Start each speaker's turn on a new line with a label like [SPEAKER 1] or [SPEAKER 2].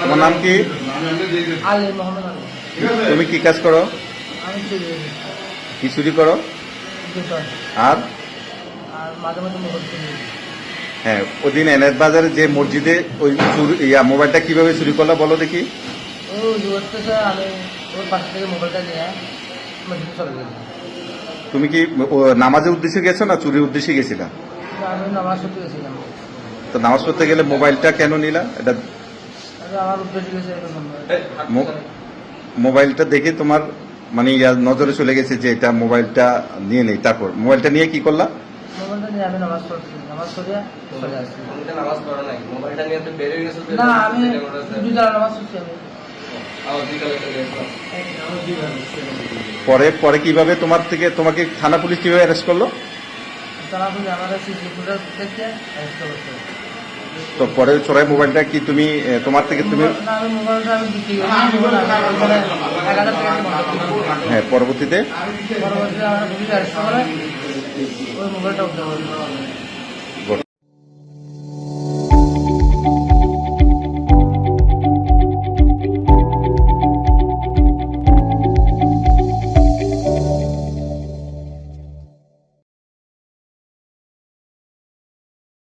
[SPEAKER 1] তোমার নাম কি?
[SPEAKER 2] আলী মোহাম্মদ আলী।
[SPEAKER 1] তুমি কি কাজ করো? কি চুরি করো? আর? হ্যাঁ ওই দিন এনএস বাজারে যে মসজিদে ওই চুরি ইয়া মোবাইলটা কীভাবে চুরি করলা বলো দেখি।
[SPEAKER 2] ও করতেছে আমি ওর পাশ থেকে মোবাইলটা নিয়ে মসজিদে চলে গেছি
[SPEAKER 1] তুমি কি নামাজের উদ্দেশ্যে গেছো না চুরির উদ্দেশ্যে গেছিলা?
[SPEAKER 2] নামাজ গেছিলাম।
[SPEAKER 1] তো নামাজ পড়তে গেলে মোবাইলটা কেন নিলা? এটা মো- মোবাইলটা দেখে তোমার মানে ইয়া নজরে চলে গেছে যে এটা মোবাইলটা নিয়ে নেই। তারপর মোবাইলটা নিয়ে কি করলা? পরে পরে কীভাবে তোমার থেকে তোমাকে থানা পুলিশ কীভাবে অ্যারেস্ট করল?
[SPEAKER 2] আমাদের সিসি
[SPEAKER 1] তো পরে চোরাই মোবাইলটা কি তুমি তোমার থেকে তুমি। হ্যাঁ পরবর্তীতে